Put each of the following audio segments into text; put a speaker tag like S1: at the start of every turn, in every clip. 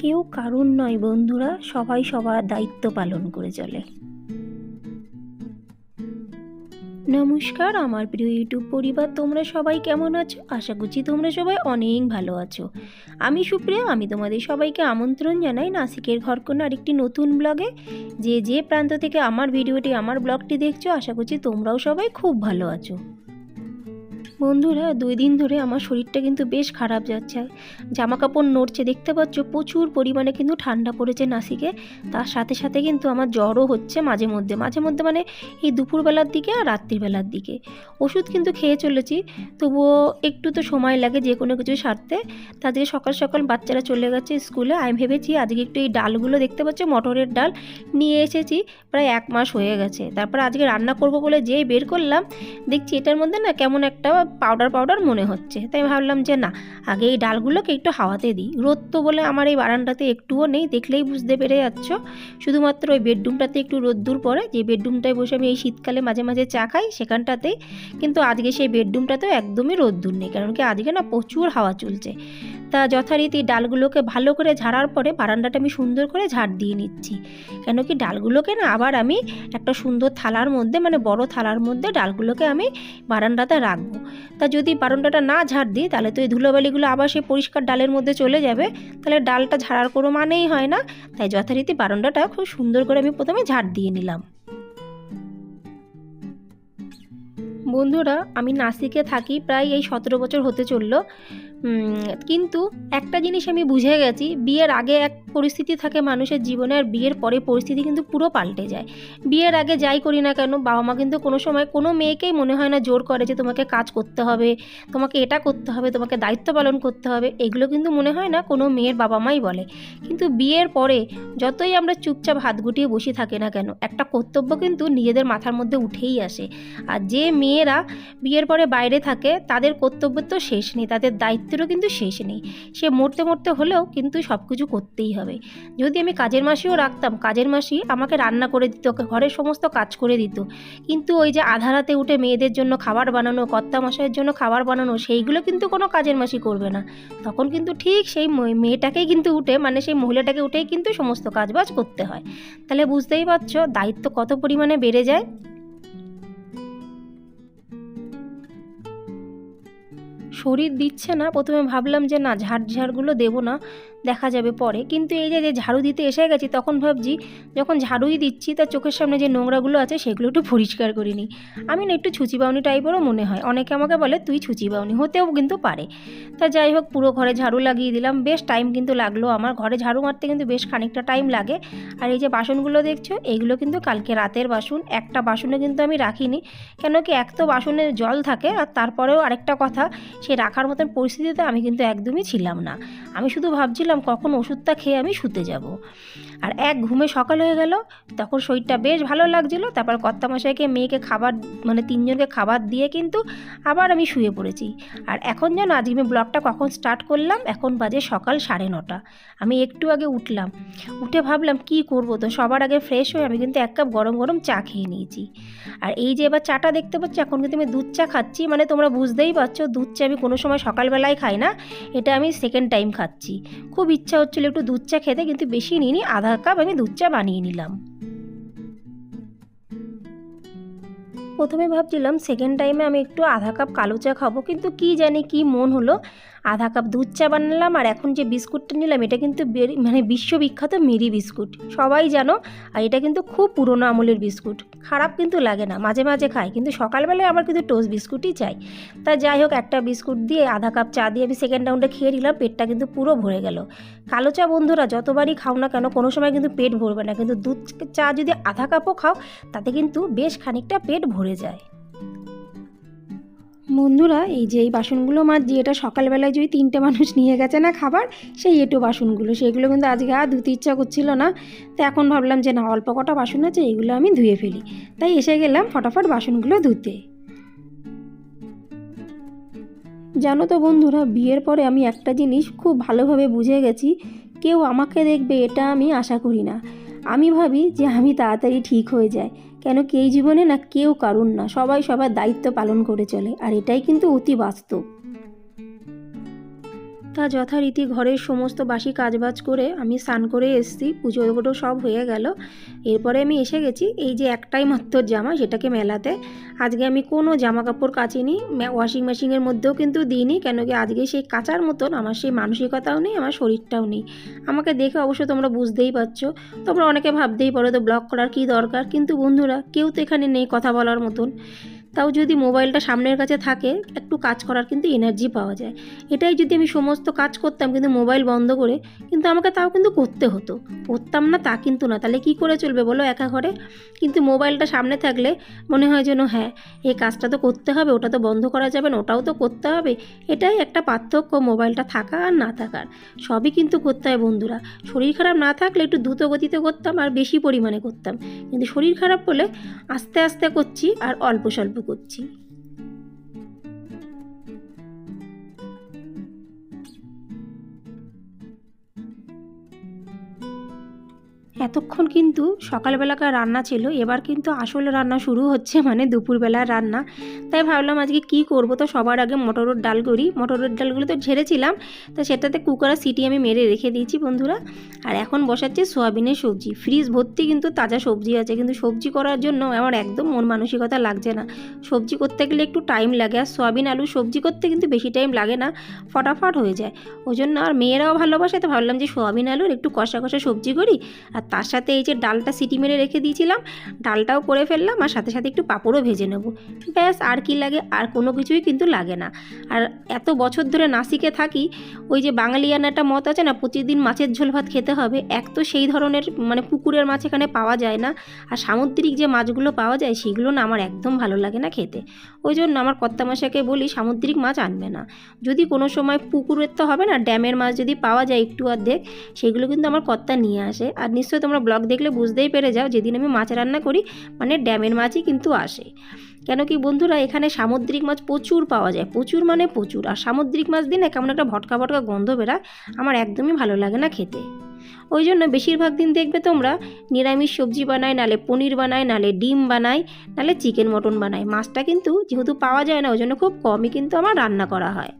S1: কেউ কারুর নয় বন্ধুরা, সবাই সবার দায়িত্ব পালন করে চলে। নমস্কার, আমার প্রিয় ইউটিউব পরিবার, তোমরা সবাই কেমন আছো? আশা করছি তোমরা সবাই অনেক ভালো আছো। আমি সুপ্রিয়া, আমি তোমাদের সবাইকে আমন্ত্রণ জানাই নাসিকের ঘরকোনা আরেকটি নতুন ব্লগে। যে যে প্রান্ত থেকে আমার ভিডিওটি, আমার ব্লগটি দেখছ, আশা করছি তোমরাও সবাই খুব ভালো আছো। বন্ধুরা, দুই দিন ধরে আমার শরীরটা কিন্তু বেশ খারাপ যাচ্ছে। জামা কাপড় নড়ছে, দেখতে পাচ্ছ প্রচুর পরিমাণে কিন্তু ঠান্ডা পড়েছে নাসিকে। তার সাথে সাথে কিন্তু আমার জ্বরও হচ্ছে মাঝে মধ্যে। মাঝে মধ্যে মানে এই দুপুরবেলার দিকে আর রাত্রিবেলার দিকে। ওষুধ কিন্তু খেয়ে চলেছি, তবুও একটু তো সময় লাগে যে কোনো কিছু সারতে। তাদের সকাল সকাল বাচ্চারা চলে গেছে স্কুলে, আমি ভেবেছি আজকে একটু এই ডালগুলো দেখতে পাচ্ছ, মটরের ডাল নিয়ে এসেছি, প্রায় এক মাস হয়ে গেছে। তারপর আজকে রান্না করব বলে যেই বের করলাম, দেখছি এটার মধ্যে না কেমন একটা পাউডার পাউডার মনে হচ্ছে। তাই ভাবলাম যে না, আগে এই ডালগুলোকে একটু হাওয়াতে দিই। রোদ তো বলে আমার এই বারান্দাতে একটুও নেই, দেখলেই বুঝতে পেরে যাচ্ছ। শুধুমাত্র ওই বেডরুমটাতে একটু রোদ্দুর পড়ে, যে বেডরুমটায় বসে আমি এই শীতকালে মাঝে মাঝে চা খাই সেখানটাতেই। কিন্তু আজকে সেই বেডরুমটাতেও একদমই রোদ্দুর নেই, কারণ কি আজকে না প্রচুর হাওয়া চলছে। তা যথারীতি ডালগুলোকে ভালো করে ঝাড়ার পরে বারান্দাটা আমি সুন্দর করে ঝাড় দিয়ে নিচ্ছি। কেন কি ডালগুলোকে না আবার আমি একটা সুন্দর থালার মধ্যে মানে বড় থালার মধ্যে ডালগুলোকে আমি বারান্দাতে রাখব। তা যদি বারণ্ডাটা না ঝাড় দিই, তাহলে তো এই ধুলোবালিগুলো আবার সেই পরিষ্কার ডালের মধ্যে চলে যাবে। তাহলে ডালটা ঝাড়ার কোনো মানেই হয় না। তাই যথারীতি বারণ্ডাটা খুব সুন্দর করে আমি প্রথমে ঝাড় দিয়ে নিলাম। বন্ধুরা, আমি নাসিকে থাকি প্রায় এই সতেরো বছর হতে চলল। কিন্তু একটা জিনিস আমি বুঝে গেছি, বিয়ের আগে এক পরিস্থিতি থাকে মানুষের জীবনে আর বিয়ের পরে পরিস্থিতি কিন্তু পুরো পাল্টে যায়। বিয়ের আগে যাই করি না কেন, বাবা মা কিন্তু কোনো সময় কোনো মেয়েকেই মনে হয় না জোর করে যে তোমাকে কাজ করতে হবে, তোমাকে এটা করতে হবে, তোমাকে দায়িত্ব পালন করতে হবে, এগুলো কিন্তু মনে হয় না কোনো মেয়ের বাবা মাই বলে। কিন্তু বিয়ের পরে যতই আমরা চুপচাপ হাত গুটিয়ে বসে থাকি না কেন, একটা কর্তব্য কিন্তু নিজেদের মাথার মধ্যে উঠেই আসে। আর যে মেয়েরা বিয়ের পরে বাইরে থাকে, তাদের কর্তব্য তো শেষ নেই, তাদের দায়িত্বেরও কিন্তু শেষ নেই। সে মরতে মরতে হলেও কিন্তু সব কিছু করতেই হবে। যদি আমি কাজের মাসিও রাখতাম, কাজের মাসি আমাকে রান্না করে দিত ঘরের সমস্ত কাজ করে দিত। কিন্তু ওই যে আধা রাতে উঠে মেয়েদের জন্য খাবার বানানো কর্তা মশাইয়ের জন্য খাবার বানানো, সেইগুলো কিন্তু কোনো কাজের মাসি করবে না। তখন কিন্তু ঠিক সেই মেয়েটাকেই কিন্তু উঠে মানে সেই মহিলাটাকে উঠেই কিন্তু সমস্ত কাজবাজ করতে হয়। তাহলে বুঝতেই পারছ, দায়িত্ব কত পরিমাণে বেড়ে যায়? শরীর দিচ্ছে না। প্রথমে ভাবলাম যে না ঝাড় ঝাড়গুলো দেবো না। দেখা যাবে পরে। কিন্তু এই যে ঝাড়ু দিতে এসে গেছি, তখন ভাবছি যখন ঝাড়ুই দিচ্ছি তার চোখের সামনে যে নোংরাগুলো আছে, সেগুলো একটু পরিষ্কার করে নিই। আমি না একটু ছুচি বাউনি টাইপেরও মনে হয়। অনেকে আমাকে বলে, তুই ছুচি বাউনি। হতেও কিন্তু পারে। তা যাই হোক, পুরো ঘরে ঝাড়ু লাগিয়ে দিলাম। বেশ টাইম কিন্তু লাগল আমার। ঘরে ঝাড়ু মারতে কিন্তু বেশ খানিকটা টাইম লাগে। আর এই যে বাসনগুলো দেখছ এইগুলো কিন্তু কালকে রাতের বাসন। একটা বাসনে কিন্তু আমি রাখিনি। কেন কি এক তো বাসনে জল থাকে, আর তারপরেও আরেকটা কথা, সে রাখার মতন পরিস্থিতিতে আমি কিন্তু একদমই ছিলাম না। আমি শুধু ভাবছিলাম কখন ওষুধটা খেয়ে আমি শুতে যাব? আর এক ঘুমে সকাল হয়ে গেল, তখন শরীরটা বেশ ভালো লাগছিল। তারপর কর্তামশাইকে, মেয়েকে খাবার মানে তিনজনকে খাবার দিয়ে কিন্তু আবার আমি শুয়ে পড়েছি। আর এখন যেন আজকে আমি ব্লগটা কখন স্টার্ট করলাম, এখন বাজে সকাল সাড়ে নটা। আমি একটু আগে উঠলাম। উঠে ভাবলাম, কি করব তো? সবার আগে ফ্রেশ হয়ে আমি কিন্তু এক কাপ গরম গরম চা খেয়ে নিয়েছি। আর এই যে এবার চাটা দেখতে পাচ্ছি, এখন কিন্তু আমি দুধ চা খাচ্ছি। মানে তোমরা বুঝতেই পারছ, দুধ চা আমি কোনো সময় সকালবেলায় খাই না। এটা আমি সেকেন্ড টাইম খাচ্ছি। খুব ইচ্ছা হচ্ছিল একটু দুধ চা খেতে, কিন্তু বেশি নিইনি। আধা কাপ আমি দুধ চা বানিয়ে নিলাম। প্রথমে ভাবছিলাম সেকেন্ড টাইমে আমি একটু আধা কাপ কালো চা খাব, কিন্তু কি জানি কি মন হলো। আধা কাপ দুধ চা বানালাম আর এখন যে বিস্কুটটা নিলাম, এটা কিন্তু মানে বিশ্ববিখ্যাত মেরি বিস্কুট। সবাই জানো, আর এটা কিন্তু খুব পুরনো আমলের বিস্কুট। খারাপ কিন্তু লাগে না, মাঝে মাঝে খাই, কিন্তু সকালবেলায় আমার কিন্তু টোস্ট বিস্কুটই চাই। তা যাই হোক, একটা বিস্কুট দিয়ে আধা কাপ চা দিয়ে আমি সেকেন্ড রাউন্ডে খেয়ে নিলাম, পেটটা কিন্তু পুরো ভরে গেল। কালো চা বন্ধুরা, যতবারই খাও না কেন, কোনো সময় কিন্তু পেট ভরবে না, কিন্তু দুধ চা যদি আধা কাপও খাও, তাতে কিন্তু বেশ খানিকটা পেট ভরে যায়। বন্ধুরা, এই যে এই বাসনগুলো মাঝি এটা সকালবেলায় যদি তিনটে মানুষ নিয়ে গেছে না খাবার, সেই এটো বাসনগুলো, সেগুলো কিন্তু আজকে আর ধুতে ইচ্ছা করছিল না। তো এখন ভাবলাম যে না, অল্প কটা বাসন আছে এইগুলো আমি ধুয়ে ফেলি। তাই এসে গেলাম ফটাফট বাসনগুলো ধুতে। জানো তো বন্ধুরা, বিয়ের পরে আমি একটা জিনিস খুব ভালোভাবে বুঝে গেছি, কেউ আমাকে দেখবে এটা আমি আশা করি না। আমি ভাবি যে আমি তাড়াতাড়ি ঠিক হয়ে যায় কেন কি এই জীবনে না কেউ কারুর না? সবাই সবার দায়িত্ব পালন করে চলে, আর এটাই কিন্তু অতি বাস্তব। তা যথারীতি ঘরের সমস্ত বাসি কাজবাজ করে আমি স্নান করে এসেছি, পুজো ওগুলো সব হয়ে গেল। এরপরে আমি এসে গেছি, এই যে একটাই মাত্র জামা সেটাকে মেলাতে। আজকে আমি কোনো জামা কাপড় কাচিনি ওয়াশিং মেশিনের মধ্যেও কিন্তু দিইনি কেন কি আজকে সেই কাচার মতন আমার সেই মানসিকতাও নেই, আমার শরীরটাও নেই। আমাকে দেখে অবশ্য তোমরা বুঝতেই পারছ, তোমরা অনেকে ভাবতেই পারো তো ব্লগ করার কী দরকার, কিন্তু বন্ধুরা কেউ তো এখানে নেই কথা বলার মতন। তাও যদি মোবাইলটা সামনের কাছে থাকে, একটু কাজ করার কিন্তু এনার্জি পাওয়া যায়। এটাই যদি আমি সমস্ত কাজ করতাম, কিন্তু মোবাইল বন্ধ করে, কিন্তু আমাকে তাও কিন্তু করতে হতো। করতাম না, তা কিন্তু না। তাহলে কি করে চলবে বলো একা ঘরে? কিন্তু মোবাইলটা সামনে থাকলে মনে হয় যেন হ্যাঁ এই কাজটা তো করতে হবে, ওটা তো বন্ধ করা যাবে না, ওটাও তো করতে হবে। এটাই একটা পার্থক্য মোবাইলটা থাকা আর না থাকার। সবই কিন্তু করতে হয় বন্ধুরা। শরীর খারাপ না থাকলে একটু দ্রুত গতিতে করতাম আর বেশি পরিমাণে করতাম। কিন্তু শরীর খারাপ হলে আস্তে আস্তে করছি আর অল্প স্বল্প করছি। এতক্ষণ কিন্তু সকালবেলাকার রান্না ছিল, এবার কিন্তু আসল রান্না শুরু হচ্ছে মানে দুপুরবেলার রান্না। তাই ভাবলাম আজকে কি করব? তো সবার আগে মটরের ডাল করি। মটরের ডালগুলো তো ঝেড়েছিলাম, তো সেটাতে কুকারে সিটি আমি মেরে রেখে দিয়েছি বন্ধুরা। আর এখন বসাচ্ছি সোয়াবিনের সবজি। ফ্রিজ ভর্তি কিন্তু তাজা সবজি আছে, কিন্তু সবজি করার জন্য আমার একদম মন মানসিকতা লাগছে না। সবজি করতে গেলে একটু টাইম লাগে, আর সোয়াবিন, আলু সবজি করতে কিন্তু বেশি টাইম লাগে না, ফটাফট হয়ে যায়। ওই জন্য আর মেয়েরাও ভালোবাসে, তো ভাবলাম যে সোয়াবিন, আলুর একটু কষা কষা সবজি করি। আর তার সাথে এই যে ডালটা সিটি মেরে রেখে দিয়েছিলাম, ডালটাও করে ফেললাম, আর সাথে সাথে একটু পাঁপড়ও ভেজে নেব। ব্যাস, আর কি লাগে? আর কোনো কিছুই কিন্তু লাগে না। আর এত বছর ধরে নাসিকে থাকি, ওই যে বাঙালিয়ান একটা মত আছে না, প্রতিদিন মাছের ঝোল ভাত খেতে হবে। এক তো সেই ধরনের মানে পুকুরের মাছ এখানে পাওয়া যায় না। আর সামুদ্রিক যে মাছগুলো পাওয়া যায়, সেগুলো না আমার একদম ভালো লাগে না খেতে। ওই জন্য আমার কর্তামশাকে বলি, সামুদ্রিক মাছ আনবে না। যদি কোনো সময় পুকুরের তো হবে না, ড্যামের মাছ যদি পাওয়া যায় একটু অর্ধেক, সেগুলো কিন্তু আমার কর্তা নিয়ে আসে। আর নিশ্চয়ই তোমরা ব্লগ দেখলে বুঝতেই পেরে যাও, যেদিন আমি মাছ রান্না করি মানে ড্যামের মাছই কিন্তু আসে। কেন কি বন্ধুরা, এখানে সামুদ্রিক মাছ প্রচুর পাওয়া যায়। প্রচুর মানে প্রচুর। আর সামুদ্রিক মাছ দিনে কেমন একটা ভটকা ভটকা গন্ধ বেরায়, আমার একদমই ভালো লাগে না খেতে। ওই জন্য বেশিরভাগ দিন দেখবে তোমরা, নিরামিষ সবজি বানায়, নালে পনির বানায়, নালে ডিম বানায়, নালে চিকেন মটন বানায়। মাছটা কিন্তু যেহেতু পাওয়া যায় না, ওই জন্য খুব কমই কিন্তু আমার রান্না করা হয়।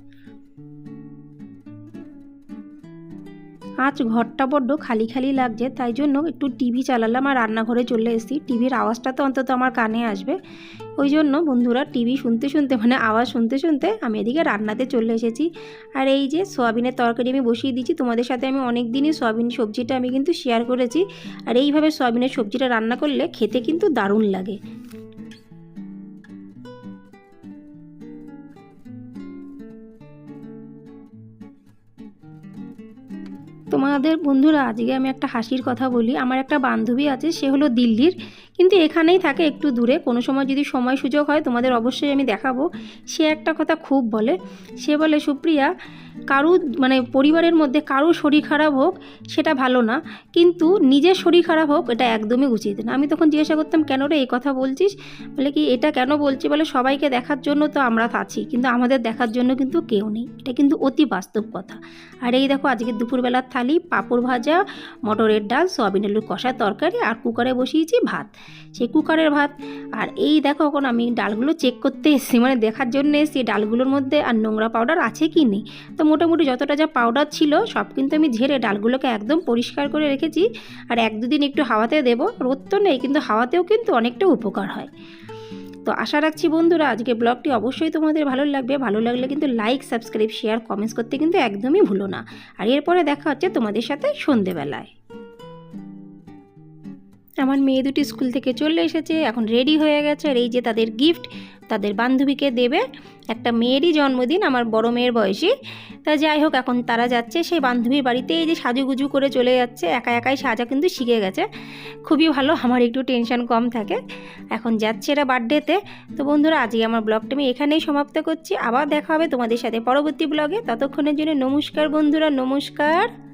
S1: আজ ঘরটা বড্ড খালি খালি লাগছে, তাই জন্য একটু টিভি চালালাম আর রান্নাঘরে চলে এসেছি। টিভির আওয়াজটা তো অন্তত আমার কানে আসবে। ওই জন্য বন্ধুরা টিভি শুনতে শুনতে মানে আওয়াজ শুনতে শুনতে আমি এদিকে রান্নাতে চলে এসেছি। আর এই যে সোয়াবিনের তরকারি আমি বসিয়ে দিচ্ছি তোমাদের সাথে আমি অনেক দিনই সোয়াবিন সবজিটা আমি কিন্তু শেয়ার করেছি। আর এইভাবে সোয়াবিনের সবজিটা রান্না করলে খেতে কিন্তু দারুণ লাগে। তোমাদের বন্ধুরা, আজকে আমি একটা হাসির কথা বলি। আমার একটা বান্ধবী আছে, সে হলো দিল্লির। কিন্তু এখানেই থাকে একটু দূরে। কোনো সময় যদি সময় সুযোগ হয়, তোমাদের অবশ্যই আমি দেখাবো। সে একটা কথা খুব বলে। সে বলে, সুপ্রিয়া, কারু মানে পরিবারের মধ্যে কারও শরীর খারাপ হোক, সেটা ভালো না। কিন্তু নিজের শরীর খারাপ হোক, এটা একদমই উচিত না। আমি তখন জিজ্ঞাসা করতাম, কেন রে এই কথা বলছিস? বলে কি, এটা কেন বলছি? বলে, সবাইকে দেখার জন্য তো আমরা আছি, কিন্তু আমাদের দেখার জন্য কিন্তু কেউ নেই। এটা কিন্তু অতি বাস্তব কথা। আর এই দেখো আজকে দুপুরবেলার থালি, পাঁপড় ভাজা, মটরের ডাল সয়াবিন আলুর কষা তরকারি, আর কুকারে বসিয়েছি ভাত। সেই কুকারের ভাত। আর এই দেখো এখন আমি ডালগুলো চেক করতে এসেছি মানে দেখার জন্য এসেছি ডালগুলোর মধ্যে আর নোংরা পাউডার আছে কি নেই। তো মোটামুটি যতটা যা পাউডার ছিল, সব কিন্তু আমি ঝেড়ে ডালগুলোকে একদম পরিষ্কার করে রেখেছি। আর এক দুদিন একটু হাওয়াতে দেবো রোদ তো নেই, কিন্তু হাওয়াতেও কিন্তু অনেকটা উপকার হয়। তো আশা রাখছি বন্ধুরা আজকে ব্লগটি অবশ্যই তোমাদের ভালো লাগবে। ভালো লাগলে কিন্তু লাইক সাবস্ক্রাইব শেয়ার কমেন্টস করতে কিন্তু একদমই ভুলো না। আর এরপরে দেখা হচ্ছে তোমাদের সাথে সন্ধেবেলায়। আমার মেয়ে দুটি স্কুল থেকে চলে এসেছে, এখন রেডি হয়ে গেছে। আর এই যে তাদের গিফট তাদের বান্ধবীকে দেবে। একটা মেয়েরই জন্মদিন আমার বড় মেয়ের বয়সী। তা যাই হোক, এখন তারা যাচ্ছে। সেই বান্ধবীর বাড়িতে এই যে সাজুগুজু করে চলে যাচ্ছে। একা একাই সাজা কিন্তু শিখে গেছে। খুবই ভালো, আমার একটু টেনশন কম থাকে। এখন যাচ্ছে এরা বার্থডেতে তো। বন্ধুরা, আজকে আমার ব্লগটা আমি এখানেই সমাপ্ত করছি। আবার দেখা হবে তোমাদের সাথে পরবর্তী ব্লগে ততক্ষণের জন্য নমস্কার বন্ধুরা, নমস্কার।